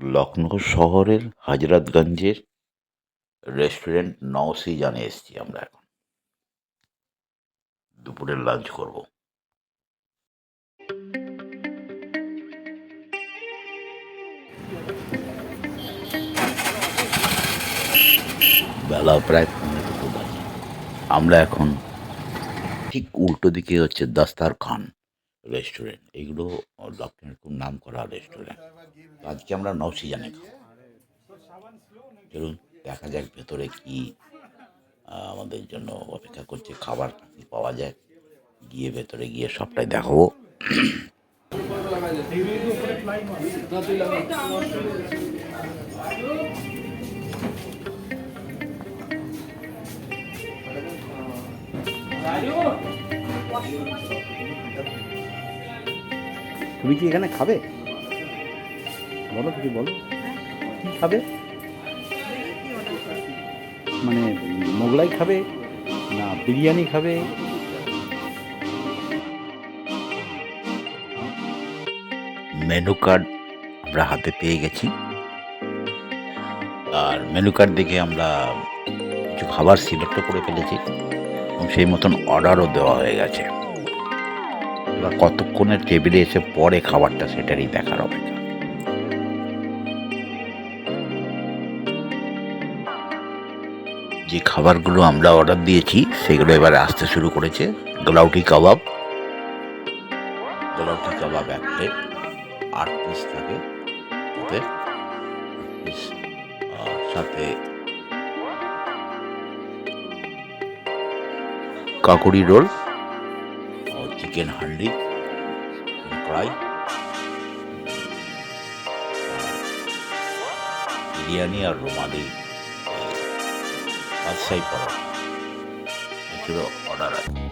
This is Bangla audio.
লখনৌ শহরের হাজরাতগঞ্জের রেস্টুরেন্ট নওসিজানে এসেছি আমরা এখন। দুপুরের লাঞ্চ করব। বেলা প্রায় পনেরো দুটো বাজে। আমরা এখন ঠিক উল্টো দিকে হচ্ছে দাস্তার খান রেস্টুরেন্ট। এগুলো লখনৌর খুব নাম করা রেস্টুরেন্ট। আজকে আমরা নওসিজানে খাব। চলুন, দেখা যাক ভেতরে কি আমাদের জন্য অপেক্ষা করছে। খাবার কি পাওয়া যায়? গিয়ে ভেতরে গিয়ে সবটাই দেখাবো। তুমি কি এখানে খাবে? বলো, কিছু বলো। কি খাবে? মানে মোগলাই খাবে না বিরিয়ানি খাবে? মেনু কার্ড আমরা হাতে পেয়ে গেছি। আর মেনু কার্ড দেখে আমরা কিছু খাবার সিলেক্টও করে ফেলেছি এবং সেই মতন অর্ডারও দেওয়া হয়ে গেছে। এবার কতক্ষণের টেবিলে এসে পরে খাবারটা সেটারই দেখার অপেক্ষা। যে খাবারগুলো আমরা অর্ডার দিয়েছি, সেগুলো এবার আসতে শুরু করেছে। গোলাউটি কাবাব। গোলাউটি কাবাব এক প্লেট আট পিস থাকে। ওতে সাথে কাকুরি রোল চিকেন হান্ডি কড়াই বিরিয়ানি আর রুমালি। あっしゃいっぱだけどあらら。